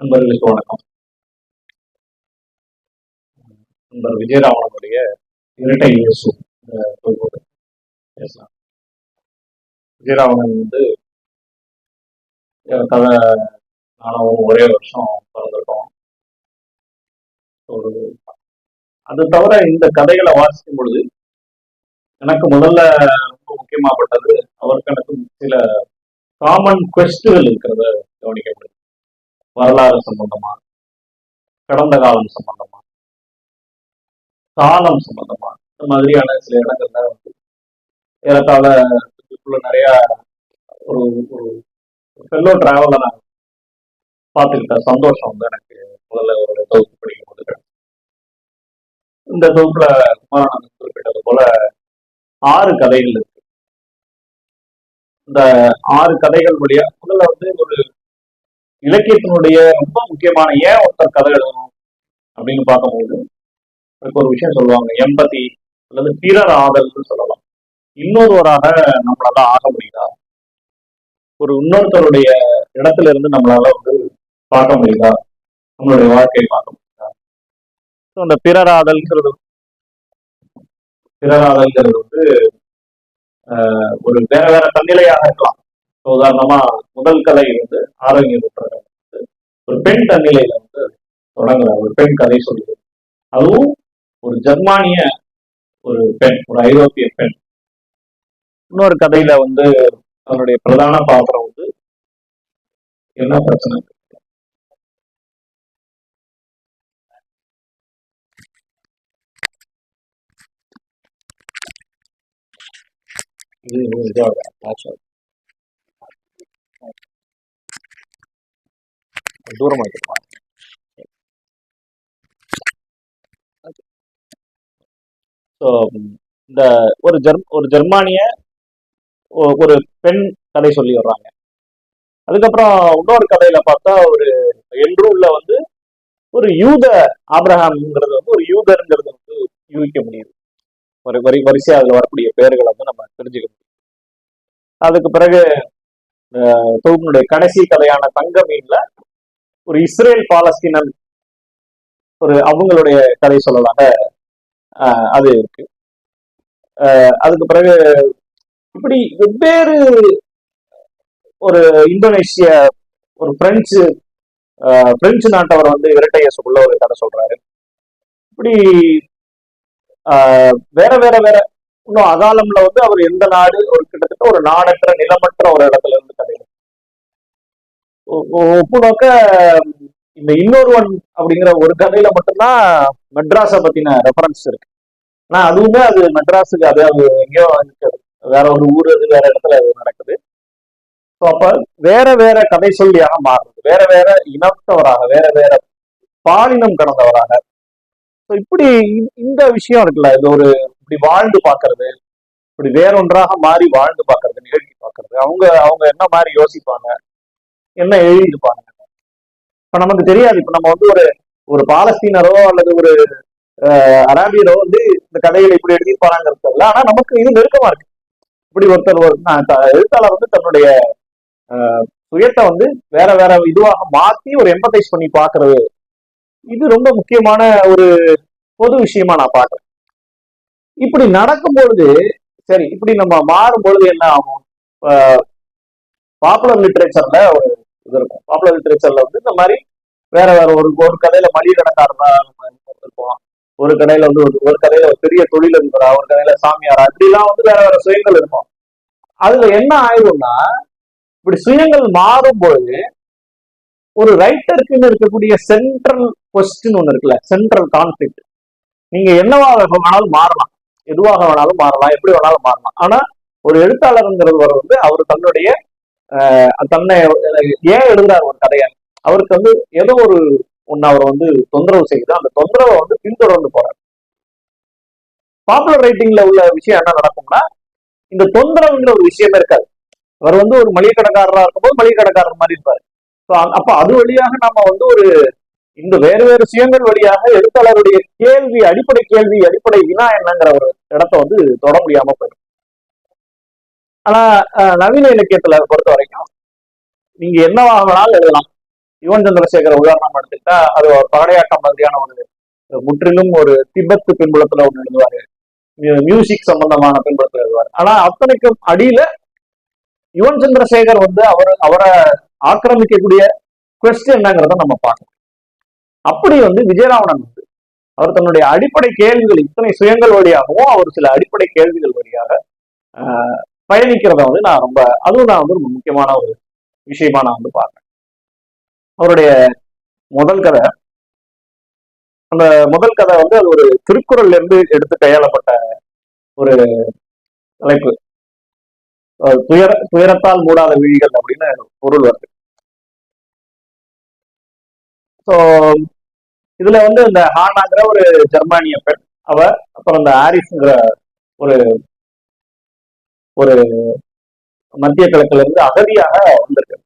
நண்பர்களுக்கு வணக்கம். நண்பர் விஜயராமனுடைய இரட்டை இயேசு தொகுப்போடு பேசலாம். விஜயராமன் வந்து கதை நானும் ஒரே வருஷம் பிறந்திருக்கோம். ஒரு அது தவிர இந்த கதைகளை வாசிக்கும் பொழுது எனக்கு முதல்ல ரொம்ப முக்கியமாகப்பட்டது அவருக்கு எனக்கு சில காமன் கொஸ்டுகள் இருக்கிறத கவனிக்கப்படுது வரலாறு சம்பந்தமா? கடந்த காலம் சம்பந்தமா? காலம் சம்பந்தமா? இந்த மாதிரியான சில இடங்கள்ல வந்து ஏறத்தாழ இதுக்குள்ள நிறைய ஒரு ஒரு ஃபெல்லோ டிராவலை நான் பார்த்துக்கிட்டேன் சந்தோஷம் வந்து எனக்கு முதல்ல ஒரு தொகுப்பு படிக்கும் போது இந்த தொகுப்புல குமாரானந்தன் குறிப்பிட்டது போல ஆறு கதைகள் இருக்கு. இந்த ஆறு கதைகள் வழியா முதல்ல வந்து ஒரு இலக்கியத்தினுடைய ரொம்ப முக்கியமான ஏன் ஒருத்தர் கதை எழுதணும் அப்படின்னு பார்க்கும்போது அதுக்கு ஒரு விஷயம் சொல்லுவாங்க. எம்பதி அல்லது பிறர் ஆதல்னு சொல்லலாம். இன்னொருவராக நம்மளால ஆக முடியுதா? ஒரு இன்னொருத்தருடைய இடத்துல இருந்து நம்மளால வந்து பார்க்க முடியுதா? நம்மளுடைய வாழ்க்கையை பார்க்க முடியுதா? ஸோ அந்த பிறராதல்ங்கிறது பிறராதல்ங்கிறது வந்து ஒரு வேற வேற தன்னிலையாக இருக்கலாம். உதாரணமா முதல் கதை வந்து ஆரோக்கிய புத்தகம் வந்து ஒரு பெண் தன்னிலையில வந்து தொடங்குற ஒரு பெண் கதை சொல்லுது. அதுவும் ஒரு ஜெர்மானிய ஒரு பெண் ஒரு ஐரோப்பிய பெண். இன்னொரு கதையில வந்து அவனுடைய பிரதான பாத்திரம் வந்து என்ன பிரச்சனை? இது தூரமா ஸோ இந்த ஒரு ஜெர் ஒரு ஜெர்மானிய ஒரு பெண் கதை சொல்லி வர்றாங்க. அதுக்கப்புறம் இன்னொரு கதையில பார்த்தா ஒரு என்ரூல்ல வந்து ஒரு யூத ஆப்ரஹாம்ங்கிறது வந்து ஒரு யூதருங்கிறது வந்து யூகிக்க முடியுது. ஒரு வரி வரிசையாக அதுல வரக்கூடிய பெயர்களை வந்து நம்ம தெரிஞ்சுக்க முடியும் அதுக்கு பிறகு தொகுப்பினுடைய கடைசி கதையான தங்க மீன்ல ஒரு இஸ்ரேல் பாலஸ்தீனன் ஒரு அவங்களுடைய கதை சொல்லலாக அது இருக்கு. அதுக்கு பிறகு இப்படி வெவ்வேறு ஒரு இந்தோனேஷிய ஒரு பிரெஞ்சு பிரெஞ்சு நாட்டவர் வந்து இரட்டையசுக்குள்ள ஒரு கதை சொல்றாரு. இப்படி ஆஹ், வேற வேற வேற இன்னும் அகாலம்ல வந்து அவர் எந்த நாடு ஒரு கிட்டத்தட்ட ஒரு நாடற்ற நிலமற்ற ஒரு இடத்துல இருந்து கதை ஒப்புநோக்க இந்த இன்னொருவன் அப்படிங்கிற ஒரு கதையில மட்டும்தான் மெட்ராஸை பத்தின ரெஃபரன்ஸ் இருக்கு. ஆனா அதுவுமே அது மெட்ராஸுக்கு அது அது எங்கேயோ வேற ஒரு ஊர் அது வேற இடத்துல அது நடக்குது. ஸோ அப்ப வேற வேற கதை சொல்லியாக மாறுது. வேற வேற இனத்தவராக வேற வேற பாலினம் கடந்தவராக. ஸோ இப்படி இந்த விஷயம் இருக்குல்ல இது ஒரு இப்படி வாழ்ந்து பாக்குறது இப்படி வேறொன்றாக மாறி வாழ்ந்து பாக்குறது நிகழ்ச்சி பாக்குறது அவங்க அவங்க என்ன மாதிரி யோசிப்பாங்க? என்ன எழுதியிருப்பாங்க இப்ப நமக்கு தெரியாது. இப்ப நம்ம வந்து ஒரு ஒரு பாலஸ்தீனரோ அல்லது ஒரு அராபியரோ வந்து இந்த கதைகளை இப்படி எழுதியிருப்பாராங்கிறது இல்லை ஆனா நமக்கு இது நெருக்கமா இருக்கு. இப்படி ஒருத்தர் ஒரு த- எழுத்தாளர் வந்து தன்னுடைய சுயத்தை வந்து வேற வேற இதுவாக மாத்தி ஒரு எம்பத்தைஸ் பண்ணி பாக்குறது இது ரொம்ப முக்கியமான ஒரு பொது விஷயமா நான் பாக்குறேன் இப்படி நடக்கும் பொழுது சரி இப்படி நம்ம மாறும் பொழுது என்ன ஆகும்? பாப்புலர் லிட்ரேச்சர்ல ஒரு இது இருக்கும். பாப்புலர் லிட்ரேச்சர்ல வந்து இந்த மாதிரி வேற வேற ஒரு ஒரு கதையில மளிகை கடைக்காரனா இருப்போம் ஒரு கடையில வந்து ஒரு ஒரு கடையில ஒரு பெரிய தொழிலதிபரா ஒரு கடையில சாமியாரா இப்படிலாம் வந்து வேற வேற சுயங்கள் இருக்கும். அதுல என்ன ஆயிடும்னா இப்படி சுயங்கள் மாறும்பொழுது ஒரு ரைட்டருக்குன்னு இருக்கக்கூடிய சென்ட்ரல் கொஸ்டின் ஒண்ணு இருக்குல்ல சென்ட்ரல் கான்ஃபிளிக்ட் நீங்க என்னவா வேணாலும் மாறலாம். எதுவாக வேணாலும் மாறலாம் எப்படி வேணாலும் மாறலாம். ஆனா ஒரு எழுத்தாளர்ங்கிறது வந்து அவர் தன்னுடைய தன்னை ஏன் எழுதுறாரு ஒரு கதையை? அவருக்கு வந்து ஏதோ ஒரு ஒன்னு அவர் வந்து தொந்தரவு செய்யுது அந்த தொந்தரவை வந்து பின்தொடர்ந்து போறாரு. பாப்புலர் ரைட்டிங்ல உள்ள விஷயம் என்ன நடக்கும்னா இந்த தொந்தரவுங்கிற ஒரு விஷயமே இருக்காது. அவர் வந்து ஒரு மளிகை கடைக்காரரா இருக்கும்போது மளிகை கடைக்காரர் மாதிரி இருப்பாரு. ஸோ அப்ப அது வழியாக நாம வந்து ஒரு இந்த வேறு வேறு சுயங்கள் வழியாக எழுத்தாளருடைய கேள்வி அடிப்படை கேள்வி அடிப்படை வினா என்னங்கிற ஒரு இடத்த வந்து தொட முடியாம போயிடும். ஆனா நவீன இலக்கியத்துல பொறுத்த வரைக்கும் நீங்க என்னவாக வேணாலும் எழுதலாம். யுவன் சந்திரசேகர உதாரணம் எடுத்துக்கிட்டா அது ஒரு பகடையாட்டம் மாதிரியான ஒரு முற்றிலும் ஒரு திபெத்து பின்புலத்துல ஒன்று எழுதுவாரு. மியூசிக் சம்பந்தமான பின்புலத்துல எழுதுவாரு. ஆனா அத்தனைக்கும் அடியில யுவன் சந்திரசேகர் வந்து அவர் அவரை ஆக்கிரமிக்கக்கூடிய கொஸ்டின் என்னங்கிறத நம்ம பார்க்கணும். அப்படி வந்து விஜயராவணன் வந்து அவர் தன்னுடைய அடிப்படை கேள்விகள் இத்தனை சுயங்கள் வழியாகவும் அவர் சில அடிப்படை கேள்விகள் வழியாக பயணிக்கிறத வந்து நான் ரொம்ப அதுவும் நான் வந்து ரொம்ப முக்கியமான ஒரு விஷயமா நான் வந்து பார்க்கிறேன். அவருடைய முதல் கதை அந்த முதல் கதை வந்து அது ஒரு திருக்குறள்ல இருந்து எடுத்து கையாளப்பட்ட ஒரு தலைப்பு. துயர துயரத்தால் மூடாத விழிகள் அப்படின்னு பொருள் வருது. ஸோ இதுல வந்து இந்த ஹானாங்கிற ஒரு ஜெர்மானிய பெண். அவ அப்புறம் இந்த ஆரிஸ்ங்கிற ஒரு ஒரு மத்திய கிழக்குல இருந்து அகதியாக வந்திருக்கு.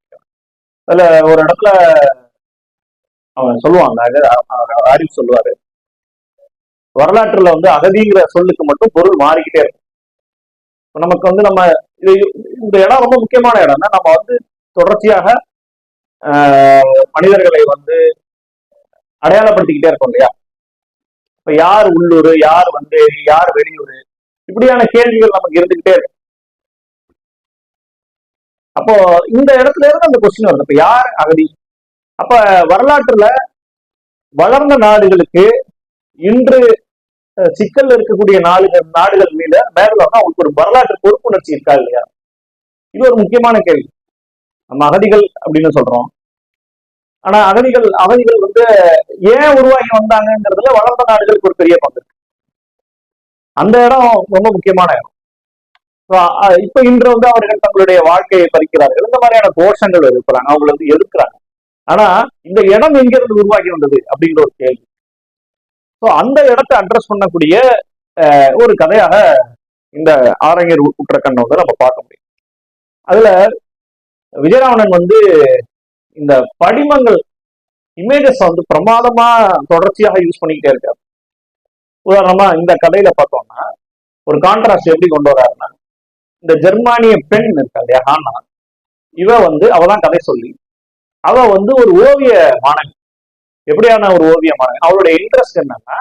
அதுல ஒரு இடத்துல அவன் சொல்லுவான் ஆரிஃப் சொல்லுவாரு. வரலாற்றுல வந்து அகதிங்கிற சொல்லுக்கு மட்டும் பொருள் மாறிக்கிட்டே இருக்கும். நமக்கு வந்து நம்ம இது இந்த இடம் ரொம்ப முக்கியமான இடம்னா நம்ம வந்து தொடர்ச்சியாக மனிதர்களை வந்து அடையாளப்படுத்திக்கிட்டே இருக்கோம் இல்லையா? இப்ப யார் உள்ளூர் யார் வந்து யார் வெளியூர்? இப்படியான கேள்விகள் நமக்கு இருந்துகிட்டே இருக்கு அப்போ இந்த இடத்துல இருந்து அந்த கொஸ்டின் வருது. இப்ப யார் அகதி? அப்ப வரலாற்றுல வளர்ந்த நாடுகளுக்கு இன்று சிக்கல் சிக்கல்ல இருக்கக்கூடிய நாடுகள் நாடுகள் மீது மேல அவங்களுக்கு ஒரு வரலாற்று பொறுப்புணர்ச்சி இருக்கா இல்லையா? இது ஒரு முக்கியமான கேள்வி. நம்ம அகதிகள் அப்படின்னு சொல்றோம். ஆனா அகதிகள் அகதிகள் வந்து ஏன் உருவாகி வந்தாங்கங்கிறதுல வளர்ந்த நாடுகளுக்கு ஒரு பெரிய பங்கு அந்த இடம் ரொம்ப முக்கியமான இடம். இப்ப இன்று வந்து அவர்கள் தங்களுடைய வாழ்க்கையை பறிக்கிறார்கள். இந்த மாதிரியான கோஷங்கள் இருக்கிறாங்க அவங்களை வந்து எதிர்க்கிறாங்க ஆனா இந்த இடம் எங்கிருந்து உருவாகி வந்தது அப்படிங்கிற ஒரு கேள்வி. ஸோ அந்த இடத்தை அட்ரஸ் பண்ணக்கூடிய ஒரு கதையாக இந்த ஆரங்கர் குற்றக்கண்ணை வந்து நம்ம பார்க்க முடியும். அதுல விஜயராவணன் வந்து இந்த படிமங்கள் இமேஜஸ் வந்து பிரமாதமா தொடர்ச்சியாக யூஸ் பண்ணிக்கிட்டே இருக்காரு. உதாரணமா இந்த கதையில பார்த்தோம்னா ஒரு கான்ட்ராஸ்ட் எப்படி கொண்டு வர்றாருன்னா இந்த ஜெர்மானிய பெண் இருக்கா இல்லையா ஹானா இவ வந்து அவதான் கதை சொல்லி அவ வந்து ஒரு ஓவிய மாணவி. எப்படியான ஒரு ஓவிய மாணவி? அவளுடைய இன்ட்ரெஸ்ட் என்னன்னா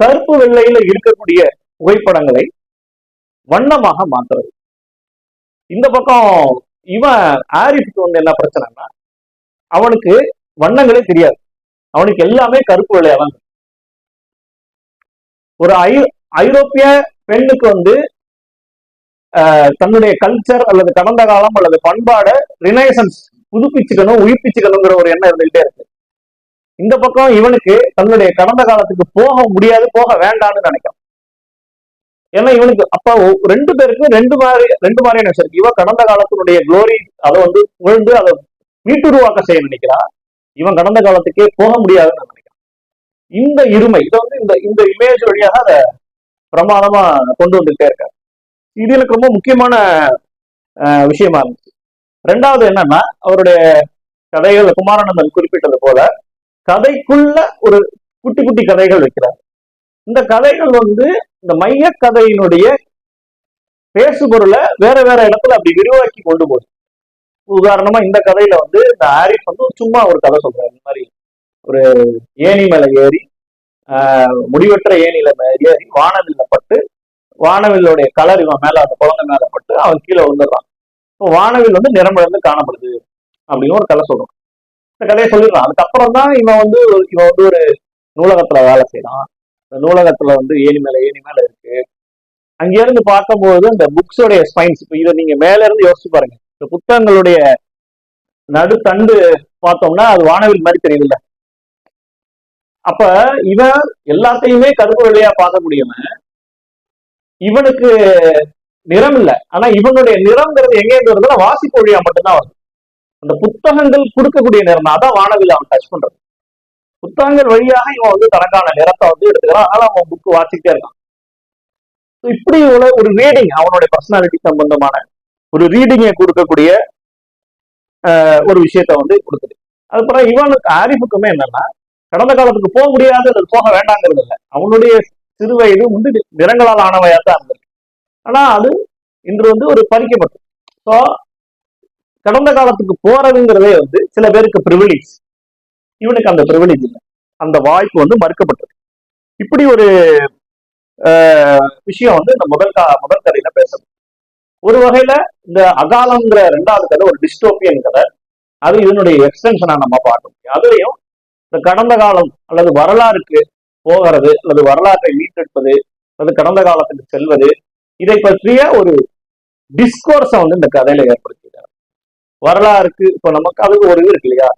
கருப்பு வெள்ளையில இருக்கக்கூடிய புகைப்படங்களை வண்ணமாக மாத்துறது இந்த பக்கம் இவன் ஆரிஃப்க்கு வந்து என்ன பிரச்சனைனா அவனுக்கு வண்ணங்களே தெரியாது. அவனுக்கு எல்லாமே கருப்பு வெள்ளையா ஒரு ஐ ஐரோப்பிய பெண்ணுக்கு வந்து ஆஹ், தன்னுடைய கல்ச்சர் அல்லது கடந்த காலம் அல்லது பண்பாடை ரினைசன்ஸ் புதுப்பிச்சுக்கணும் உயிர்ப்பிச்சுக்கணுங்கிற ஒரு எண்ணம் இருந்துகிட்டே இருக்கு. இந்த பக்கம் இவனுக்கு தன்னுடைய கடந்த காலத்துக்கு போக முடியாது போக வேண்டாம்னு நினைக்கிறான் ஏன்னா இவனுக்கு அப்ப ஒ- ரெண்டு பேருக்கும் ரெண்டு மாதிரி ரெண்டு மாதிரியான விஷயம் இருக்கு. இவன் கடந்த காலத்தினுடைய குளோரி அதை வந்து புகழ்ந்து அதை மீட்டுருவாக்க செய்ய நினைக்கிறா இவன் கடந்த காலத்துக்கே போக முடியாதுன்னு நினைக்கிறான். இந்த இருமை இதை வந்து இந்த இந்த இமேஜ் வழியாக அதை பிரமாதமா கொண்டு வந்துட்டே இருக்காரு. இது எனக்கு ரொம்ப முக்கியமான விஷயமா இருந்துச்சு. ரெண்டாவது என்னன்னா அவருடைய கதைகள் குமாரானந்தன் குறிப்பிட்டது போல கதைக்குள்ள ஒரு குட்டி குட்டி கதைகள் வைக்கிறார். இந்த கதைகள் வந்து இந்த மைய கதையினுடைய பேசுபொருளை வேற வேற இடத்துல அப்படி விரிவாக்கி கொண்டு போகுது. உதாரணமா இந்த கதையில வந்து இந்த ஆரிஃப் வந்து சும்மா ஒரு கதை சொல்றாரு. இந்த மாதிரி ஒரு ஏணி மேல ஏறி ஆஹ், முடிவற்ற ஏணியில ஏறி வானவில்ல பட்டு வானவில்லுடைய கலர் இவன் மேல அந்த குழந்தை மேல பட்டு அவன் கீழே விழுந்துடுறான். வானவில் வந்து நிறமிழந்து காணப்படுது அப்படின்னு ஒரு கதை சொல்றான் இந்த கதையை சொல்லிடுறான் அதுக்கப்புறம் தான் இவன் வந்து இவன் வந்து ஒரு நூலகத்துல வேலை செய்யறான் நூலகத்துல வந்து ஏணி மேல ஏணி மேல இருக்கு. அங்கிருந்து பார்க்கும்போது இந்த புக்ஸோடைய ஸ்பைன்ஸ் இப்போ இதை நீங்க மேல இருந்து யோசிச்சு பாருங்க. இந்த புத்தகங்களுடைய நடுத்தண்டு பார்த்தோம்னா அது வானவில் மாதிரி தெரியுதுல்ல. அப்ப இவன் எல்லாத்தையுமே கருப்பு வெள்ளையா பார்க்கக்கூடியவன் இவனுக்கு நிறம் இல்லை. ஆனா இவனுடைய நிறம்ங்கிறது எங்க வருதுன்னா வாசிப்பு வழியா மட்டும்தான் வருது. அந்த புத்தகங்கள் கொடுக்கக்கூடிய நிறம் அதான் வானவில் அவன் டச் பண்றது. புத்தகங்கள் வழியாக இவன் வந்து தனக்கான நிறத்தை வந்து எடுத்துக்கிறான். அதனால அவன் புக் வாசிக்கிட்டே இருக்கான். இப்படி உள்ள ஒரு ரீடிங் அவனுடைய பர்சனாலிட்டி சம்பந்தமான ஒரு ரீடிங்கை கொடுக்கக்கூடிய ஆஹ், ஒரு விஷயத்த வந்து கொடுக்குது. அதுக்கப்புறம் இவனுக்கு ஆரிஃபுக்குமே என்னன்னா கடந்த காலத்துக்கு போக முடியாது அல்லது போக வேண்டாங்கிறது இல்லை. அவனுடைய சிறு வயது வந்து நிறங்களால் ஆனவையா தான் இருந்திருக்கு. ஆனா அது இன்று வந்து ஒரு பறிக்கப்பட்டது. ஸோ கடந்த காலத்துக்கு போறதுங்கிறதே வந்து சில பேருக்கு ப்ரிவிலேஜ் இவனுக்கு அந்த ப்ரிவிலேஜ் இல்லை. அந்த வாய்ப்பு வந்து மறுக்கப்பட்டது. இப்படி ஒரு விஷயம் வந்து இந்த முதல் கா முதல் கதையில பேசணும். ஒரு வகையில இந்த அகாலங்கிற ரெண்டாவது கதை ஒரு டிஸ்டோபியன் கதை. அது இதனுடைய எக்ஸ்டென்ஷனா நம்ம பார்க்க முடியும் அதுலயும் இந்த கடந்த காலம் அல்லது வரலாறுக்கு போகிறது அல்லது வரலாற்றை மீட்டெடுப்பது அல்லது கடந்த காலத்துக்கு செல்வது இதை பற்றிய ஒரு டிஸ்கோர்ஸை வந்து இந்த கதையில ஏற்படுத்திட்டார் வரலாறுக்கு இப்போ நமக்கு அதுக்கு ஒரு இது இருக்கு இல்லையா?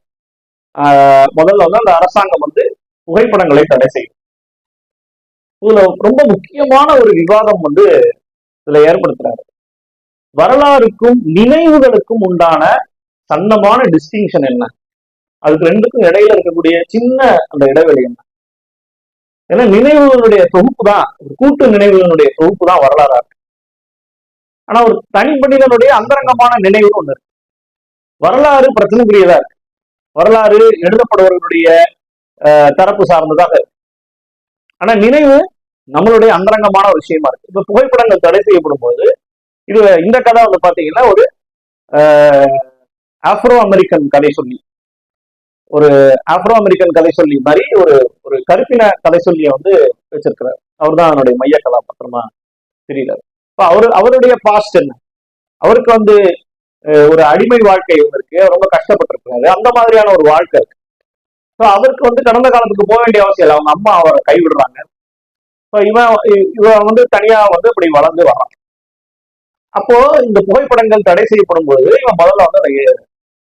முதல்ல வந்து அந்த அரசாங்கம் வந்து புகைப்படங்களை தடை செய்யும். இதுல ரொம்ப முக்கியமான ஒரு விவாதம் வந்து இதுல ஏற்படுத்துறாரு. வரலாறுக்கும் நினைவுகளுக்கும் உண்டான சன்னமான டிஸ்டிங்ஷன் என்ன? அதுக்கு ரெண்டுக்கும் இடையில இருக்கக்கூடிய சின்ன அந்த இடைவெளி என்ன? ஏன்னா நினைவுகளுடைய தொகுப்பு தான் ஒரு கூட்டு நினைவுகளுடைய தொகுப்பு தான் வரலாறா இருக்கு. ஆனா ஒரு தனி மனிதனுடைய அந்தரங்கமான நினைவுன்னு ஒண்ணு இருக்கு. வரலாறு பிரச்சனைக்குரியதா இருக்கு. வரலாறு எழுதப்படுவர்களுடைய தரப்பு சார்ந்ததாக இருக்கு. ஆனா நினைவு நம்மளுடைய அந்தரங்கமான ஒரு விஷயமா இருக்கு. இப்ப புகைப்படங்கள் தடை செய்யப்படும் போது இது இந்த கதை வந்து பாத்தீங்கன்னா ஒரு ஆப்ரோ அமெரிக்கன் கதை சொல்லி ஒரு ஆப்ரோ அமெரிக்கன் கதை சொல்லி மாதிரி ஒரு ஒரு கருப்பின கதை சொல்லிய வந்து வச்சிருக்கிறார். அவர் தான் அவனுடைய மைய கதாபாத்திரமா தெரியல இப்ப அவரு அவருடைய பாஸ்ட் என்ன? அவருக்கு வந்து ஒரு அடிமை வாழ்க்கை இருக்கு. ரொம்ப கஷ்டப்பட்டிருக்கிறாரு. அந்த மாதிரியான ஒரு வாழ்க்கை இருக்கு. ஸோ அவருக்கு வந்து கடந்த காலத்துக்கு போக வேண்டிய அவசியம் இல்லை. அவங்க அம்மா அவரை கைவிடுறாங்க. ஸோ இவன் இவன் வந்து தனியா வந்து இப்படி வளர்ந்து வரான். அப்போ இந்த புகைப்படங்கள் தடை செய்யப்படும் போது இவன் முதல்ல வந்து அதை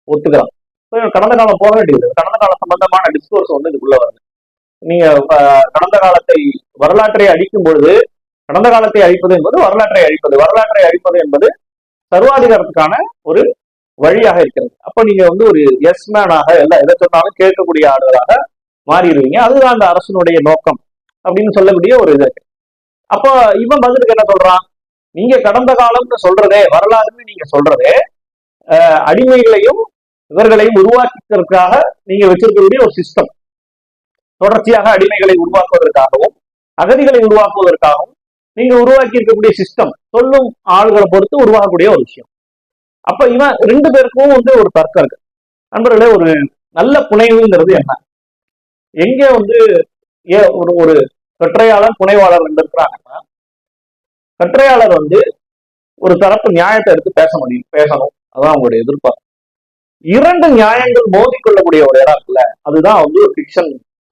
ஒத்துக்கிறான். இவன் கடந்த காலம் போக வேண்டியது. கடந்த கால சம்பந்தமான டிஸ்கோர்ஸ் வந்து இதுக்குள்ள வருது. நீங்க கடந்த காலத்தை வரலாற்றை அழிக்கும் பொழுது கடந்த காலத்தை அழிப்பது என்பது வரலாற்றை அழிப்பது. வரலாற்றை அழிப்பது என்பது சர்வாதிகாரத்துக்கான ஒரு வழியாக இருக்கிறது. அப்ப நீங்க வந்து ஒரு எஸ் மேனாக எல்லாம் எதை சொன்னாலும் கேட்கக்கூடிய ஆளுகளாக மாறிடுவீங்க. அதுதான் அந்த அரசனுடைய நோக்கம் அப்படின்னு சொல்லக்கூடிய ஒரு இது. இருக்கு. அப்போ இவன் பதிலுக்கு என்ன சொல்றான்? நீங்க கடந்த காலம்னு சொல்றதே வரலாறுன்னு நீங்க சொல்றதே அடிமைகளையும் இவர்களையும் உருவாக்கிறதுக்காக நீங்க வச்சிருக்கக்கூடிய ஒரு சிஸ்டம் தொடர்ச்சியாக அடிமைகளை உருவாக்குவதற்காகவும் அகதிகளை உருவாக்குவதற்காகவும் நீங்க உருவாக்கி இருக்கக்கூடிய சிஸ்டம் சொல்லும் ஆளுகளை பொறுத்து உருவாக்கக்கூடிய ஒரு விஷயம். அப்ப இவன் ரெண்டு பேருக்கும் வந்து ஒரு தர்க்கம் இருக்கு. நண்பர்களே ஒரு நல்ல புனைவுங்கிறது என்ன? எங்க வந்து ஏ ஒரு ஒரு கற்றையாளர் புனைவாளர் ரெண்டு இருக்கிறாங்கன்னா கற்றையாளர் வந்து ஒரு தரப்பு நியாயத்தை எடுத்து பேச முடியும் பேசணும். அதான் அவங்களுடைய எதிர்பார்ப்பு. இரண்டு நியாயங்கள் மோதிக்கொள்ளக்கூடிய ஒரு இடம் இருக்குல்ல அதுதான் வந்து ஒரு ஃபிக்ஷன்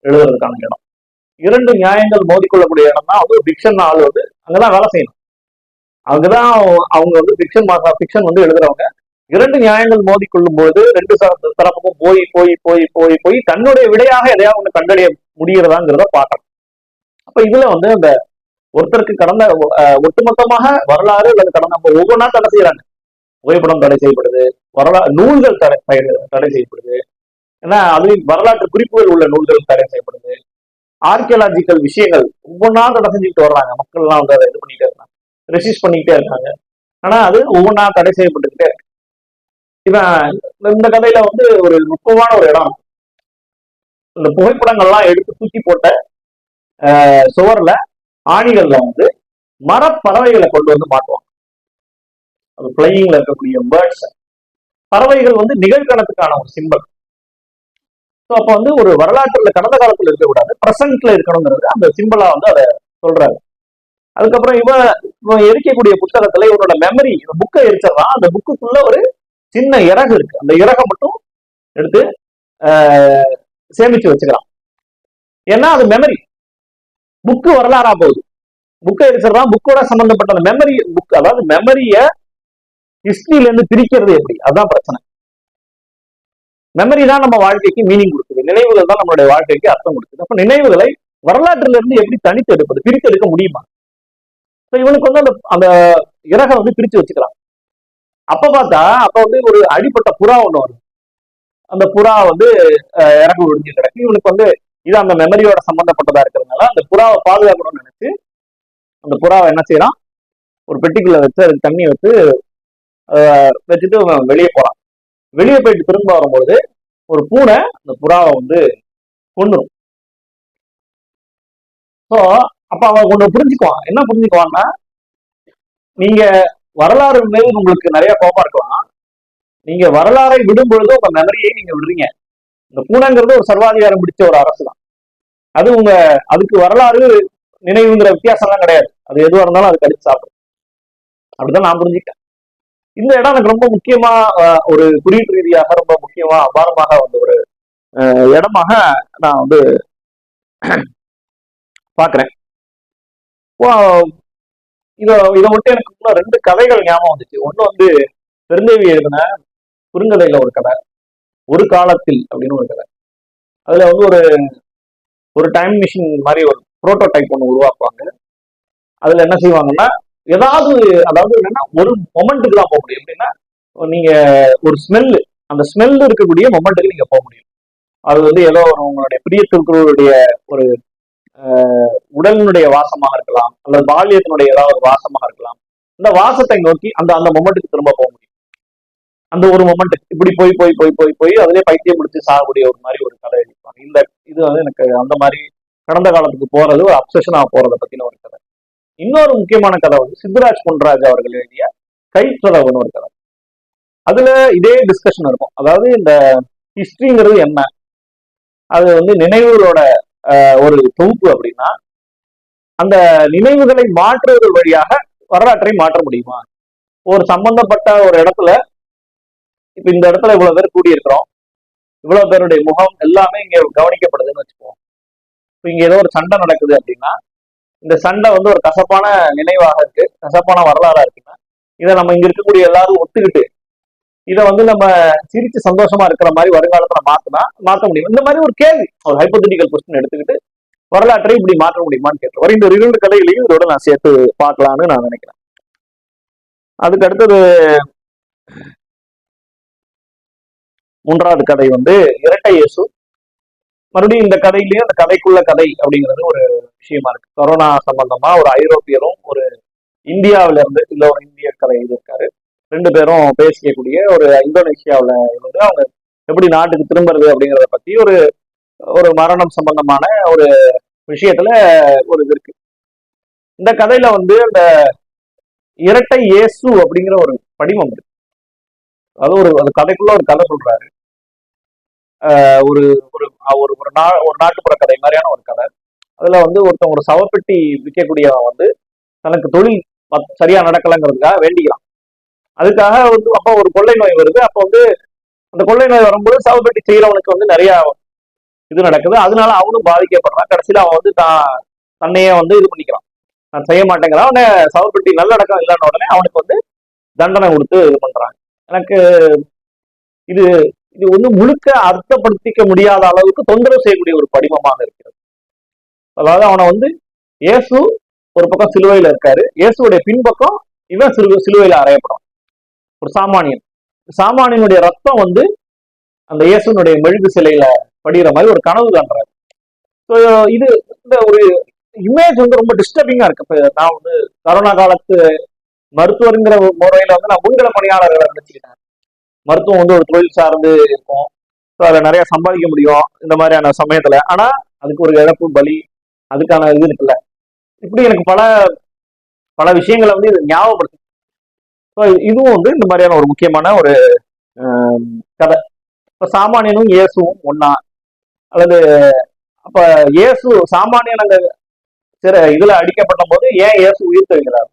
எழுதுறதுக்கான இடம். இரண்டு நியாயங்கள் மோதிக்கொள்ளக்கூடிய இடம் தான் வந்து ஒரு ஃபிக்ஷன் ஆள் வந்து அங்கதான் வேலை செய்யணும். அங்கதான் அவங்க வந்து ஃபிக்ஷன் ஃபிக்ஷன் வந்து எழுதுறவங்க. இரண்டு நியாயங்கள் மோதிக்கொள்ளும் போது ரெண்டு தரப்பு- தரப்புக்கும் போய் போய் போய் போய் போய் தன்னுடைய விடையாக எதையாவது ஒண்ணு கண்டறிய முடிகிறதாங்கிறத பார்க்கணும். அப்ப இதுல வந்து அந்த ஒருத்தருக்கு கடந்த ஒட்டுமொத்தமாக வரலாறு அல்லது கடந்த ஒவ்வொன்றா தடை செய்யறாங்க புகைப்படம் தடை செய்யப்படுது வரலாறு நூல்கள் தடை தடை செய்யப்படுது. ஏன்னா அது வரலாற்று குறிப்புகள் உள்ள நூல்கள் தடை செய்யப்படுது. ஆர்கியலாஜிக்கல் விஷயங்கள் ஒவ்வொன்றா தடை செஞ்சுட்டு வர்றாங்க. மக்கள்லாம் வந்து அதை இது பண்ணிட்டு இருக்காங்க. ரெசிஸ்ட் பண்ணிக்கிட்டே இருக்காங்க. ஆனா அது ஒவ்வொன்றா தடை செய்யப்பட்டுக்கிட்டே இருக்கு. இவன் இந்த கதையில வந்து ஒரு நுட்பமான ஒரு இடம். இந்த புகைப்படங்கள்லாம் எடுத்து தூக்கி போட்ட சுவர்ல ஆணிகள்ல வந்து மரப்பறவைகளை கொண்டு வந்து மாட்டுவாங்க. அது பிளையிங்ல இருக்கக்கூடிய பேர்ட்ஸ் பறவைகள் வந்து நிகழ்கணத்துக்கான ஒரு சிம்பல் ஸோ அப்போ வந்து ஒரு வரலாற்றுல கடந்த காலத்துல இருக்கக்கூடாது ப்ரெசன்ட்ல இருக்கணுங்கிறது அந்த சிம்பிளா வந்து அதை சொல்றாரு. அதுக்கப்புறம் இவன் இவன் எரிக்கக்கூடிய புத்தகத்துல இவனோட மெமரி புக்கை எரிச்சிடறான் அந்த புக்குக்குள்ள ஒரு சின்ன இறகு இருக்கு. அந்த இறகை மட்டும் எடுத்து ஆஹ், சேமிச்சு வச்சுக்கிறான். ஏன்னா அது மெமரி புக்கு வரலாறா போகுது. புக்கை எரிச்சிடறான். புக்கோட சம்பந்தப்பட்ட அந்த மெமரி புக் அதாவது மெமரிய ஹிஸ்டரியில இருந்து பிரிக்கிறது எப்படி? அதுதான் பிரச்சனை. மெமரி தான் நம்ம வாழ்க்கைக்கு மீனிங் கொடுக்குது. நினைவுகள் தான் நம்மளுடைய வாழ்க்கைக்கு அர்த்தம் கொடுக்குது. அப்ப நினைவுகளை வரலாற்றுல இருந்து எப்படி தனித்து எடுப்பது? பிரித்தெடுக்க முடியுமா? ஸோ இவனுக்கு வந்து அந்த அந்த இறகை வந்து பிரிச்சு வச்சுக்கிறான். அப்ப பார்த்தா அப்ப வந்து ஒரு அடிப்பட்ட புறா ஒண்ணு வரும். அந்த புறா வந்து இறகு ஒழிஞ்சு கிடக்கு. இவனுக்கு வந்து இது அந்த மெமரியோட சம்பந்தப்பட்டதா இருக்கிறதுனால அந்த புறாவை பாதுகாக்கணும்னு நினைச்சு அந்த புறாவை என்ன செய்யறான்? ஒரு பெட்டிக்குள்ள வச்சு அதுக்கு தண்ணி வச்சு வச்சுட்டு வெளியே போறான். வெளியே போயிட்டு திரும்ப வரும்பொழுது ஒரு பூனை அந்த புறாவை வந்து கொண்டுரும் ஸோ அப்ப அவன் ஒண்ணு புரிஞ்சுக்குவான். என்ன புரிஞ்சுக்குவான்னா நீங்க வரலாறு மேல் உங்களுக்கு நிறைய கோபம் இருக்கலாம். நீங்க வரலாறை விடும் பொழுது உங்க மெமரியை நீங்க விடுறீங்க. இந்த பூனைங்கிறது ஒரு சர்வாதிகாரம் பிடிச்ச ஒரு அரசு தான் அது உங்க அதுக்கு வரலாறு நினைவுங்கிற வித்தியாசம்லாம் கிடையாது. அது எதுவாக இருந்தாலும் அது கடிச்சு சாப்பிடும். அப்படிதான் நான் புரிஞ்சுக்கிட்டேன். இந்த இடம் எனக்கு ரொம்ப முக்கியமா ஒரு குறியீட்டு ரீதியாக ரொம்ப முக்கியமா அபாரமாக வந்த ஒரு இடமாக நான் வந்து பாக்குறேன் இதை இதை மட்டும் எனக்கு இன்னும் ரெண்டு கதைகள் ஞாபகம் வந்துச்சு. ஒன்று வந்து பெருந்தேவி எழுதின குறுங்கதையில ஒரு கதை. ஒரு காலத்தில் அப்படின்னு ஒரு கதை. அதுல வந்து ஒரு ஒரு டைம் மிஷின் மாதிரி ஒரு புரோட்டோடைப் ஒன்று உருவாக்குவாங்க. அதுல என்ன செய்வாங்கன்னா ஏதாவது அதாவது என்னன்னா ஒரு மொமெண்ட்டுக்கு தான் போக முடியும். எப்படின்னா நீங்க ஒரு ஸ்மெல்லு அந்த ஸ்மெல் இருக்கக்கூடிய மொமெண்ட்டுக்கு நீங்க போக முடியும். அது வந்து ஏதோ உங்களுடைய பிரியத்திற்குடைய ஒரு உடலினுடைய வாசமாக இருக்கலாம் அல்லது பால்யத்தினுடைய ஏதாவது ஒரு வாசமாக இருக்கலாம். இந்த வாசத்தை நோக்கி அந்த அந்த மொமெண்ட்டுக்கு திரும்ப போக முடியும். அந்த ஒரு மொமெண்ட் இப்படி போய் போய் போய் போய் போய் அதிலே பைத்தியம் முடிச்சு சாகக்கூடிய ஒரு மாதிரி ஒரு கதை எழுதிப்பாங்க இந்த இது வந்து எனக்கு அந்த மாதிரி கடந்த காலத்துக்கு போறது ஒரு அப்சஷனா போறதை பத்தின ஒரு கதை. இன்னொரு முக்கியமான கதை வந்து சித்தராஜ் பொன்ராஜ் அவர்கள் எழுதிய கைத்தளவுன்னு ஒரு கதை. அதுல இதே டிஸ்கஷன் இருக்கும். அதாவது இந்த ஹிஸ்டரிங்கிறது என்ன? அது வந்து நினைவுகளோட ஒரு தொகுப்பு அப்படின்னா அந்த நினைவுகளை மாற்றுவது வழியாக வரலாற்றை மாற்ற முடியுமா? ஒரு சம்பந்தப்பட்ட ஒரு இடத்துல இப்ப இந்த இடத்துல இவ்வளவு பேர் கூடியிருக்கிறோம். இவ்வளவு பேருடைய முகம் எல்லாமே இங்க கவனிக்கப்படுதுன்னு வச்சுக்குவோம் இப்போ இங்க ஏதோ ஒரு சண்டை நடக்குது அப்படின்னா இந்த சண்டை வந்து ஒரு கசப்பான நினைவாக இருக்கு கசப்பான வரலாறா இருக்குன்னா இதை நம்ம இங்க இருக்கக்கூடிய எல்லாரும் ஒத்துக்கிட்டு இதை வந்து நம்ம சிரிச்சு சந்தோஷமா இருக்கிற மாதிரி வருங்காலத்துல மாத்தினா மாத்த முடியும். இந்த மாதிரி ஒரு கேள்வி ஒரு ஹைப்போதெட்டிக்கல் கொஸ்டின் எடுத்துக்கிட்டு வரலாற்றை இப்படி மாற்ற முடியுமான்னு கேட்டு இந்த இரண்டு கதைகளையும் இதோட நான் சேர்த்து பார்க்கலான்னு நான் நினைக்கிறேன். அதுக்கு அடுத்தது மூன்றாவது கதை வந்து இரட்டை இயேசு. மறுபடியும் இந்த கதையிலயும் அந்த கதைக்குள்ள கதை அப்படிங்கிறது ஒரு விஷயமா இருக்கு. கொரோனா சம்பந்தமா ஒரு ஐரோப்பியரும் ஒரு இந்தியாவில இருந்து இல்ல ஒரு இந்திய கதை இது இருக்காரு ரெண்டு பேரும் பேசிக்கக்கூடிய ஒரு இந்தோனேஷியாவில் இருந்து அவங்க எப்படி நாட்டுக்கு திரும்புறது அப்படிங்கிறத பத்தி ஒரு ஒரு மரணம் சம்பந்தமான ஒரு விஷயத்துல ஒரு இது இருக்கு. இந்த கதையில வந்து அந்த இரட்டை இயேசு அப்படிங்கிற ஒரு படிமம் இருக்கு. அது ஒரு அந்த கதைக்குள்ள ஒரு கதை சொல்றாரு. ஒரு ஒரு ஒரு ஒரு நா ஒரு நாட்டுப்புற கதை மாதிரியான ஒரு கதை. அதுல வந்து ஒருத்தன் ஒரு சவப்பெட்டி விற்கக்கூடியவன் வந்து தனக்கு தொழில் சரியா நடக்கலைங்கிறதுக்காக வேண்டிக்கிறான். அதுக்காக வந்து அப்போ ஒரு கொள்ளை நோய் வருது. அப்போ வந்து அந்த கொள்ளை நோய் வரும்போது சவப்பெட்டி செய்யறவனுக்கு வந்து நிறைய இது நடக்குது. அதனால அவனும் பாதிக்கப்படுறான். கடைசியில அவன் வந்து தான் தன்னையே வந்து இது பண்ணிக்கிறான். நான் செய்ய மாட்டேங்கிறான் அவனை சவப்பெட்டி நல்லடக்கம் இல்லைன்ன உடனே அவனுக்கு வந்து தண்டனை கொடுத்து இது பண்றாங்க. எனக்கு இது இது வந்து முழுக்க அர்த்தப்படுத்திக்க முடியாத அளவுக்கு தொந்தரவு செய்யக்கூடிய ஒரு படிமமாக இருக்கிறது. அதாவது அவனை வந்து இயேசு ஒரு பக்கம் சிலுவையில இருக்காரு. இயேசுடைய பின்பக்கம் இவன் சிலு சிலுவையில அறையப்படும். ஒரு சாமானியன். சாமானியனுடைய ரத்தம் வந்து அந்த இயேசுனுடைய மெழுகு சிலையில படிகிற மாதிரி ஒரு கனவு காண்றாரு. ஸோ இது இந்த ஒரு இமேஜ் வந்து ரொம்ப டிஸ்டர்பிங்கா இருக்கு. இப்போ நான் வந்து கரோனா காலத்து மருத்துவருங்கிற முறையில வந்து நான் முன்கள பணியாளர்களை நினைச்சுக்கிட்டேன். மருத்துவம் வந்து ஒரு தொழில் சார்ந்து இருக்கும். ஸோ அதில் நிறைய சம்பாதிக்க முடியும். இந்த மாதிரியான சமயத்துல. ஆனா அதுக்கு ஒரு இழப்பு பலி அதுக்கான இது இருக்குல்ல. இப்படி எனக்கு பல பல விஷயங்களை வந்து இது ஞாபகப்படுத்து இதுவும் வந்து இந்த மாதிரியான ஒரு முக்கியமான ஒரு கதை. இப்போ சாமானியனும் இயேசுவும் ஒன்னா அல்லது அப்ப இயேசு சாமானியன் அந்த சிற இதுல அடிக்கப்பட்ட போது ஏன் இயேசு உயிர் தெரிகிறார்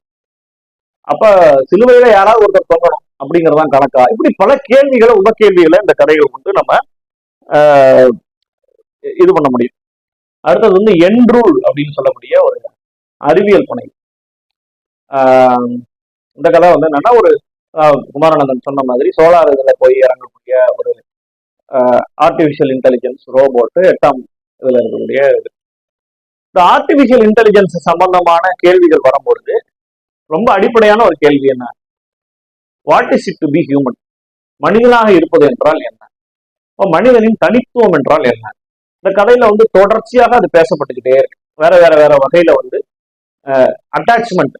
அப்ப சிலுவையில யாராவது ஒருத்தர் தொங்கணும் அப்படிங்கறதுதான் கணக்கா? இப்படி பல கேள்விகளை உப கேள்விகளை இந்த கதைகள் வந்து நம்ம இது பண்ண முடியும். அடுத்தது வந்து என்ரூல் அப்படின்னு சொல்லக்கூடிய ஒரு அறிவியல் புனை இந்த கதை வந்து என்னன்னா ஒரு குமாரநந்தன் சொன்ன மாதிரி சோலார் இதில் போய் இறங்கக்கூடிய ஒரு ஆர்டிபிஷியல் இன்டெலிஜென்ஸ் ரோபோட்டு எட்டாம் இதில் இருக்கக்கூடிய இது. இந்த ஆர்டிபிஷியல் இன்டெலிஜென்ஸ் சம்பந்தமான கேள்விகள் வரும்பொழுது ரொம்ப அடிப்படையான ஒரு கேள்வி என்ன? What is it to be human மனிதனாக இருப்பது என்றால் என்ன? இப்போ மனிதனின் தனித்துவம் என்றால் என்ன? இந்த கதையில வந்து தொடர்ச்சியாக அது பேசப்பட்டுக்கிட்டே இருக்கு. வேற வேற வேற வகையில வந்து அட்டாச்மெண்ட்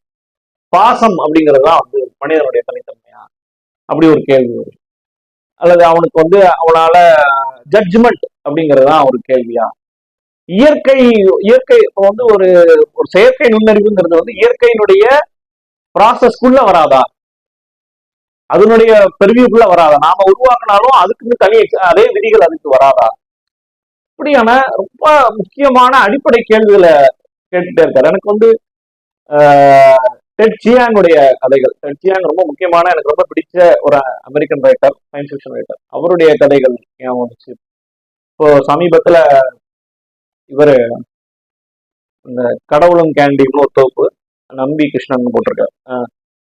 பாசம் அப்படிங்கிறது தான் வந்து மனிதனுடைய தனித்தன்மையா? அப்படி ஒரு கேள்வி வரும். அல்லது அவனுக்கு வந்து அவனால ஜட்ஜ்மெண்ட் அப்படிங்கிறது தான் ஒரு கேள்வியா? இயற்கை இயற்கை இப்போ வந்து ஒரு ஒரு செயற்கை நுண்ணறிவுங்கிறது வந்து இயற்கையினுடைய ப்ராசஸ்க்குள்ள வராதா? அதனுடைய பெருவிக்குள்ள வராதா? நாம உருவாக்கினாலும் அதுக்குன்னு தனி அதே விதிகள் அதுக்கு வராதா? இப்படியான ரொம்ப முக்கியமான அடிப்படை கேள்விகளை கேட்டுட்டே இருக்காரு. எனக்கு வந்து டெட் சியாங்குடைய கதைகள். டெட் சியாங் ரொம்ப முக்கியமான எனக்கு ரொம்ப பிடிச்ச ஒரு American writer science fiction writer அவருடைய கதைகள் ஞாபகம் வந்துச்சு. இப்போ சமீபத்துல இவர் இந்த கடவுளும் கேண்டியும் ஒரு தொகுப்பு நம்பி கிருஷ்ணன் போட்டிருக்காரு.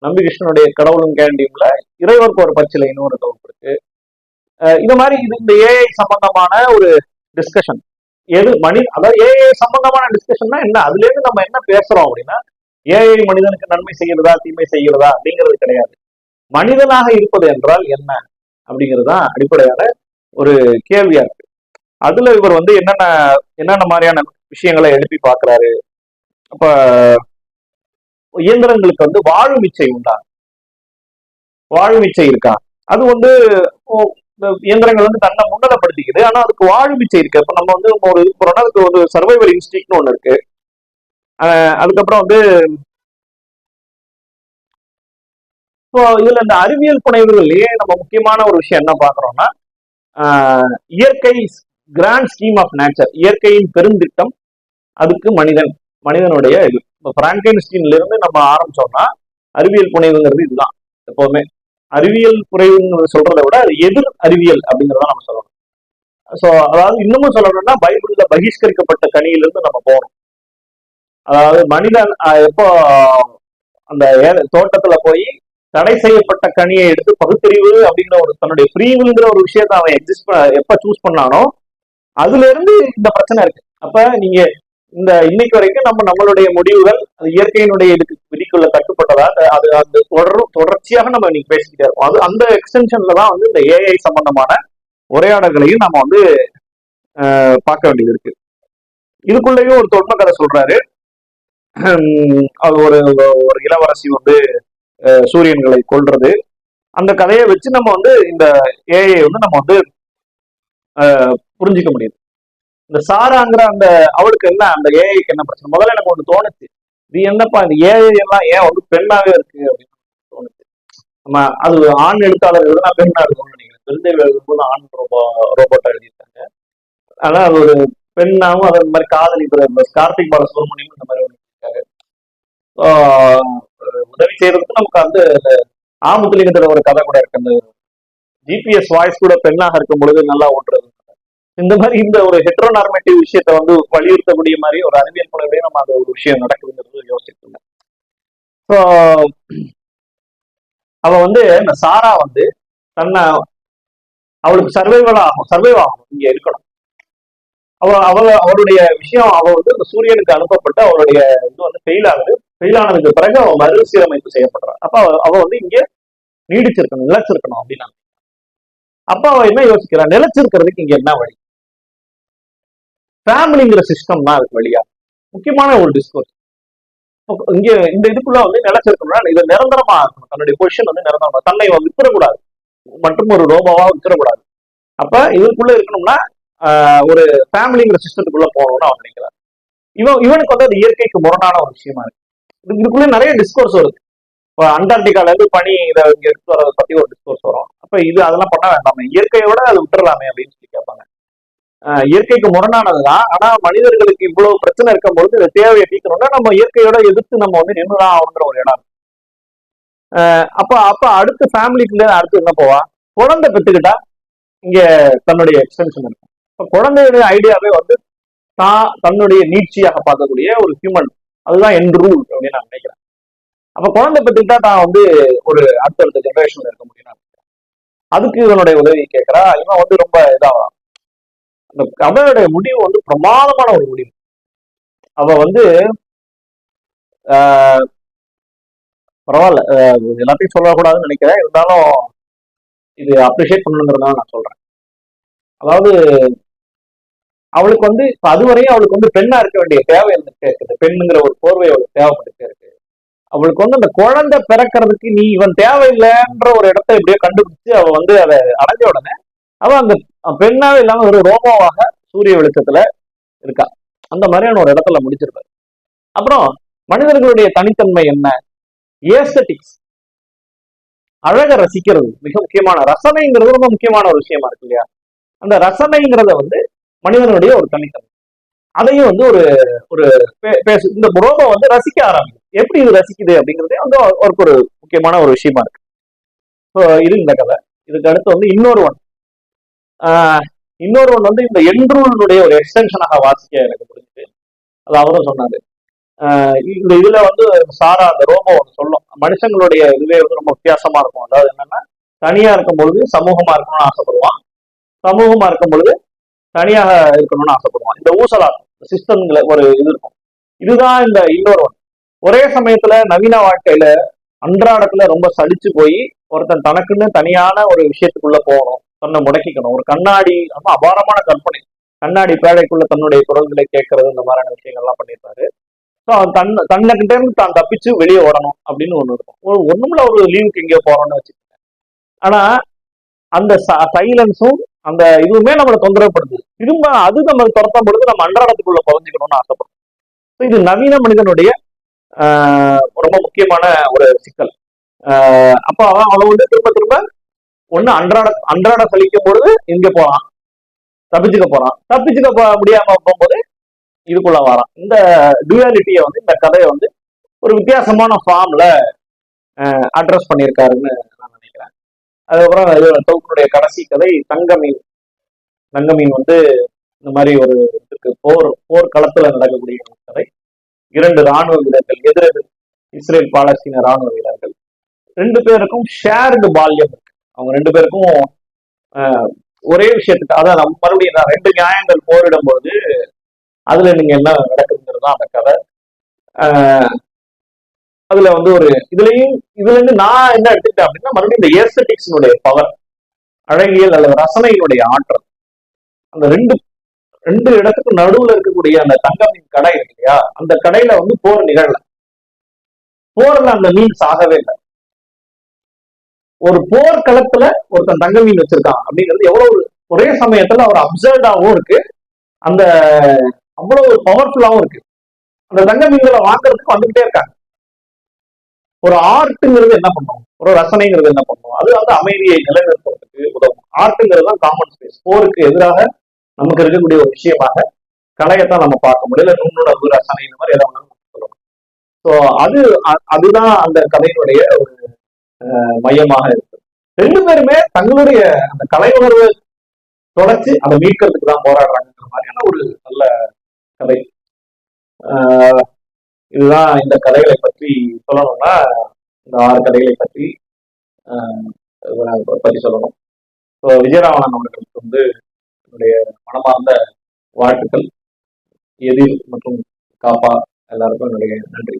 நம்பி கிருஷ்ணனுடைய கடவுளும் கேண்டியும்ல இறைவருக்கு ஒரு பச்சிலைன்னு ஒரு தொகுப்பு இருக்கு. இது மாதிரி இது இந்த ஏஐ சம்பந்தமான ஒரு டிஸ்கஷன் எது மணி அதாவது ஏஐ சம்பந்தமான டிஸ்கஷன்னா என்ன? அதுல இருந்து நம்ம என்ன பேசுறோம் அப்படின்னா ஏழை மனிதனுக்கு நன்மை செய்கிறதா தீமை செய்கிறதா அப்படிங்கிறது கிடையாது. மனிதனாக இருப்பது என்றால் என்ன அப்படிங்கிறது தான் அடிப்படையான ஒரு கேள்வியா இருக்கு. அதுல இவர் வந்து என்னென்ன என்னென்ன மாதிரியான விஷயங்களை எழுப்பி பார்க்கறாரு? அப்ப இயந்திரங்களுக்கு வந்து வாழ்விச்சை உண்டா? வாழ்விச்சை இருக்கா? அது வந்து இயந்திரங்கள் வந்து தன்னை முன்னதப்படுத்திக்குது ஆனா அதுக்கு வாழ்விச்சை இருக்கு. அப்ப நம்ம வந்து ஒரு போறோம்னா அதுக்கு ஒரு சர்வைவல் இன்ஸ்டிக்ட்னு ஒண்ணு இருக்கு. அதுக்கப்புறம் வந்து இப்போ இதுல இந்த அறிவியல் புனைவுகள்லயே நம்ம முக்கியமான ஒரு விஷயம் என்ன பாக்குறோம்னா இயற்கை கிராண்ட் ஸ்கீம் ஆஃப் நேச்சர் இயற்கையின் பெருந்திட்டம் அதுக்கு மனிதன் மனிதனுடைய இது. இப்போ பிராங்கன்ஸ்டீன்ல இருந்து நம்ம ஆரம்பிச்சோம்னா அறிவியல் புனைவுங்கிறது இதுதான் எப்பவுமே அறிவியல் புனைவுங்கிறது சொல்றதை விட அது எதிர் அறிவியல் அப்படிங்கிறத நம்ம சொல்லணும். ஸோ அதாவது இன்னமும் சொல்லணும்னா பைபிள்ல பகிஷ்கரிக்கப்பட்ட கனியிலிருந்து நம்ம போகணும் அதாவது மனிதன் எப்போ அந்த தோட்டத்துல போய் தடை செய்யப்பட்ட கனியை எடுத்து பகுத்தறிவு அப்படிங்கிற ஒரு தன்னுடைய ஃப்ரீவில்ங்கிற ஒரு விஷயத்தை அவன் எக்ஸிஸ்ட் எப்ப சூஸ் பண்ணானோ அதுல இருந்து இந்த பிரச்சனை இருக்கு. அப்ப நீங்க இந்த இன்னைக்கு வரைக்கும் நம்ம நம்மளுடைய முடிவுகள் அது இயற்கையினுடைய இதுக்கு விதிக்குள்ள கட்டுப்பட்டதா அது- அந்த தொடர் தொடர்ச்சியாக நம்ம இன்னைக்கு பேசிக்கிட்டே இருக்கோம். அது அந்த எக்ஸ்டென்ஷன்ல தான் வந்து இந்த ஏஐ சம்பந்தமான உரையாடல்களையும் நம்ம வந்து பார்க்க வேண்டியது இருக்கு. இதுக்குள்ளேயும் ஒரு தொன்ம கதை சொல்றாரு. அது ஒரு ஒரு இளவரசி வந்து சூரியன்களை கொல்றது. அந்த கதையை வச்சு நம்ம வந்து இந்த ஏஐ வந்து நம்ம வந்து புரிஞ்சிக்க புரிஞ்சுக்க முடியுது இந்த சாராங்கிற அந்த அவளுக்கு என்ன அந்த ஏஐக்கு என்ன பிரச்சனை? முதல்ல எனக்கு ஒன்று தோணுச்சு. இது என்னப்பா இந்த ஏஐ எல்லாம் ஏன் வந்து பெண்ணாவே இருக்கு அப்படின்னு தோணுச்சு. நம்ம அது ஆண் எழுத்தாளர் எழுதுனா பெண்ணா இருக்கும்னு நினைக்கிறேன். பெருந்தேவி எழுதும்போது ஆண் ரோபோ ரோபோட்டா எழுதியிருக்காங்க. ஆனா அது ஒரு பெண்ணாவும் அதே மாதிரி காதலிக்கிற கார்த்திக் பாலசுப்ரமணியம் இந்த மாதிரி ஒரு உதவி செய்யறதுக்கு நமக்கு வந்து ஆமுத்துலிங்கிற ஒரு கதை கூட இருக்கு. அந்த ஜிபிஎஸ் வாய்ஸ் கூட பெண்ணாக இருக்கும் பொழுது நல்லா ஓட்டுறது. இந்த மாதிரி இந்த ஒரு ஹெட்ரோநார்மேட்டிவ் விஷயத்தை வந்து வலியுறுத்தக்கூடிய மாதிரி ஒரு அறிவியல் புலவே நம்ம அந்த ஒரு விஷயம் நடக்குதுங்கிறது யோசிச்சிருந்தேன் ஸோ அவ வந்து இந்த சாரா வந்து தன்னை அவளுக்கு சர்வைவல் ஆகும் சர்வைவ் ஆகும். இங்க இருக்கணும். அவ அவ அவருடைய விஷயம் அவ வந்து அந்த சூரியனுக்கு அனுப்பப்பட்டு அவருடைய இது வந்து ஃபெயில் ஆகுது. ஃபெயில் ஆனதுக்கு பிறகு அவ மறுசீரமைப்பு செய்யப்படுறா அப்ப அவ வந்து இங்க நீடிச்சிருக்கணும் நிலைச்சிருக்கணும் அப்படின்னா அப்ப அவ என்ன யோசிக்கிறா? நிலைச்சிருக்கிறதுக்கு இங்க என்ன வழி? ஃபேமிலிங்கிற சிஸ்டம் தான் அதுக்கு வழியா. முக்கியமான ஒரு டிஸ்கோர்ஸ் இங்க இந்த இதுக்குள்ள வந்து நிலைச்சிருக்கணும்னா இது நிரந்தரமா இருக்கணும் தன்னுடைய பொசிஷன் வந்து நிரந்தரமா தன்னை வித்துறக்கூடாது. மற்றும் ஒரு ரோபோவா வித்துறக்கூடாது. அப்ப இதுக்குள்ள இருக்கணும்னா ஒரு ஃபேமிலிங்கிற சிஸ்டத்துக்குள்ள போகணும்னு அவன் நினைக்கிறான். இவன் இவனுக்கு வந்து அது இயற்கைக்கு முரணான ஒரு விஷயமா இருக்கு. இது- இதுக்குள்ள நிறைய டிஸ்கோர்ஸ் வருது. இப்போ அண்டார்டிகால இருந்து பனி இதை இங்க எடுத்து வரதை பத்தி ஒரு டிஸ்கோர்ஸ் வரும். அப்ப இது அதெல்லாம் பண்ண வேண்டாமே. இயற்கையோட அது விட்டுறலாமே அப்படின்னு சொல்லி கேட்பாங்க. இயற்கைக்கு முரணானதுதான் ஆனா மனிதர்களுக்கு இவ்வளவு பிரச்சனை இருக்கும்போது இந்த தேவையை தீர்க்கணும்னா நம்ம இயற்கையோட எதிர்த்து நம்ம வந்து நின்றுதான் ஆகுன்ற ஒரு இடம். இருக்கு. அப்போ அப்ப அப்ப அடுத்த ஃபேமிலிக்குள்ள அடுத்து என்ன போவா? குழந்தை பெற்றுக்கிட்டா இங்க தன்னுடைய எக்ஸ்டென்ஷன் இருக்கும். குழந்தையுடைய ஐடியாவே வந்து தான் தன்னுடைய நீட்சியாக பார்க்கக்கூடிய ஒரு ஹியூமன் அதுதான் என் ரூல் அப்படின்னு நான் நினைக்கிறேன். அப்ப குழந்தை பெற்றுக்கிட்டா தான் வந்து ஒரு அடுத்தடுத்த ஜென்ரேஷன்ல இருக்க முடியும் நினைக்கிறேன். அதுக்கு இவனுடைய உதவி கேட்கிறா. இவன் வந்து ரொம்ப இதாகிறான் அந்த கதையோடைய முடிவு வந்து பிரமாதமான ஒரு முடிவு. அவ வந்து ஆஹ், பரவாயில்ல. எல்லாத்தையும் சொல்லக்கூடாதுன்னு நினைக்கிறேன். இருந்தாலும் இது அப்ரிஷியேட் பண்ணணுங்கிறதுனால நான் சொல்றேன். அதாவது அவளுக்கு வந்து அதுவரையும் அவளுக்கு வந்து பெண்ணா இருக்க வேண்டிய தேவை இருந்துட்டே இருக்குது. பெண்ணுங்கிற ஒரு போர்வை அவளுக்கு தேவைப்பட்டுட்டே இருக்கு அவளுக்கு வந்து அந்த குழந்தை பிறக்கிறதுக்கு நீ இவன் தேவையில்லைன்ற ஒரு இடத்த இப்படியே கண்டுபிடிச்சு அவ வந்து அதை அடைஞ்ச உடனே அவ அந்த பெண்ணாவே இல்லாம ஒரு ரோபோவாக சூரிய வெளிச்சத்துல இருக்கா. அந்த மாதிரியான ஒரு இடத்துல முடிச்சிருப்பாரு. அப்புறம் மனிதர்களுடைய தனித்தன்மை என்ன? ஏஸ்தட்டிக்ஸ் அழக ரசிக்கிறது மிக முக்கியமான ரசனைங்கிறது ரொம்ப முக்கியமான ஒரு விஷயமா இருக்கு இல்லையா? அந்த ரசனைங்கிறத வந்து மனிதனுடைய ஒரு தனித்தன்மை அதையும் வந்து ஒரு ஒரு பே- பேசு இந்த ரோபோ வந்து ரசிக்க ஆரம்பிக்கும் எப்படி இது ரசிக்குது அப்படிங்கிறதே வந்து அவருக்கு ஒரு முக்கியமான ஒரு விஷயமா இருக்கு. ஸோ இது இந்த கதை. இதுக்கு அடுத்து வந்து இன்னொரு ஒன் இன்னொரு ஒன் வந்து இந்த என்ரூலுடைய ஒரு எக்ஸ்டென்ஷனாக வாசிக்க எனக்கு புரிஞ்சுது. அது அவரும் சொன்னாரு. இந்த இதுல வந்து சாரா அந்த ரோபோ ஒன்று சொல்லும். மனுஷங்களுடைய இதுவே வந்து ரொம்ப வித்தியாசமா இருக்கும். அதாவது என்னன்னா தனியா இருக்கும் பொழுது சமூகமா இருக்கணும்னு ஆசைப்படுவான். சமூகமா இருக்கும் பொழுது தனியாக இருக்கணும்னு ஆசைப்படுவான் இந்த ஊசலா சிஸ்டம்ல ஒரு இது இருக்கும். இதுதான் இந்த இன்னொரு ஒன். ஒரே சமயத்துல நவீன வாழ்க்கையில அன்றாடத்துல ரொம்ப சலிச்சு போய் ஒருத்தன் தனக்குன்னு தனியான ஒரு விஷயத்துக்குள்ள போகணும். தன்னை முடக்கிக்கணும். ஒரு கண்ணாடி ரொம்ப அபாரமான கற்பனை. கண்ணாடி பேழைக்குள்ள தன்னுடைய குரல்களை கேட்கறது இந்த மாதிரியான விஷயங்கள்லாம் பண்ணியிருப்பாரு. ஸோ அவன் தன் தன்னைக்கிட்ட இருந்து தான் தப்பிச்சு வெளியே ஓடணும் அப்படின்னு ஒன்று இருக்கும். ஒரு ஒண்ணுமில்ல ஒரு லீவுக்கு எங்கேயோ போறோம்னு வச்சுக்கோங்க. ஆனா அந்த சைலன்ஸும் அந்த இதுவுமே நம்மளை தொந்தரவுப்படுது திரும்ப அது நம்ம துரத்தும் பொழுது நம்ம அன்றாடத்துக்குள்ள புகஞ்சுக்கணும்னு ஆசைப்படுறோம். இது நவீன மனிதனுடைய ரொம்ப முக்கியமான ஒரு சிக்கல். அப்போ அவன் அவன் வந்து திரும்ப திரும்ப ஒண்ணு அன்றாட அன்றாட சலிக்கும் பொழுது இங்க போறான். தப்பிச்சுக்க போறான். தப்பிச்சுக்க போக முடியாம போகும்போது இதுக்குள்ள வரான். இந்த டுவாலிட்டியை வந்து இந்த கதையை வந்து ஒரு வித்தியாசமான ஃபார்ம்ல அட்ரஸ் பண்ணியிருக்காருன்னு அதுக்கப்புறம் இதோட கடைசி கதை தங்கமீன். தங்கமீன் வந்து இந்த மாதிரி ஒரு இதுக்கு போர் போர் களத்துல நடக்கக்கூடிய ஒரு கதை. இரண்டு ராணுவ வீரர்கள் எதிரெதிர் இஸ்ரேல் பாலஸ்தீன ராணுவ வீரர்கள். ரெண்டு பேருக்கும் ஷேர்டு பால்யம் இருக்கு. அவங்க ரெண்டு பேருக்கும் ஒரே விஷயத்துக்கு அதான் நம்ம மறுபடியும் தான் ரெண்டு நியாயங்கள் போரிடும் பொழுது அதுல நீங்க என்ன நடக்குதுங்கிறது தான் அந்த கதை. அதுல வந்து ஒரு இதுலயும் இதுல இருந்து நான் என்ன எடுத்துக்கிட்டேன் அப்படின்னா மறுபடியும் இந்த ஏஸ்தட்டிக்ஸினுடைய பவர் அழகியல் அல்லது ரசனையினுடைய ஆற்றல். அந்த ரெண்டு ரெண்டு இடத்துக்கு நடுவுல இருக்கக்கூடிய அந்த தங்கமின் கடை இருக்கு இல்லையா? அந்த கடையில வந்து போர் நிகழல. போர்ல அந்த மீன் சாகவே இல்லை. ஒரு போர் களத்துல ஒருத்தன் தங்க மீன் வச்சிருக்கான் அப்படிங்கிறது எவ்வளவு ஒரே சமயத்துல அவர் அப்சர்டாவும் இருக்கு. அந்த அவ்வளவு ஒரு பவர்ஃபுல்லாவும் இருக்கு. அந்த தங்க மீன்களை வாங்குறதுக்கு வந்துகிட்டே இருக்காங்க. ஒரு ஆர்ட்டுங்கிறது என்ன பண்ணும்? ஒரு ரசனைங்கிறது என்ன பண்ணும்? அது வந்து அமைதியை நிலைநிறுத்துறதுக்கு உதவும். ஆர்ட்டுங்கிறது தான் காமன் ஸ்பேஸ் போருக்கு எதிராக நமக்கு இருக்கக்கூடிய ஒரு விஷயமாக கலையத்தான் நம்ம பார்க்க முடியல நுண்ணுணர்வு ரசனை இந்த மாதிரி எதாவது சொல்லணும் ஸோ அது அதுதான் அந்த கதையினுடைய ஒரு மையமாக இருக்கு. ரெண்டு பேருமே தங்களுடைய அந்த கலை உணர்வு தொலைச்சு அதை மீட்கிறதுக்கு தான் போராடுறாங்கிற மாதிரியான ஒரு நல்ல கதை. இதுதான் இந்த கதைகளை பற்றி சொல்லணும்னா இந்த ஆறு கதைகளை பற்றி பற்றி சொல்லணும். ஸோ விஜயராமன் அவர்களுக்கு வந்து என்னுடைய மனமார்ந்த வாழ்த்துக்கள். எதிர் மற்றும் காப்பா எல்லாருக்கும் என்னுடைய நன்றி.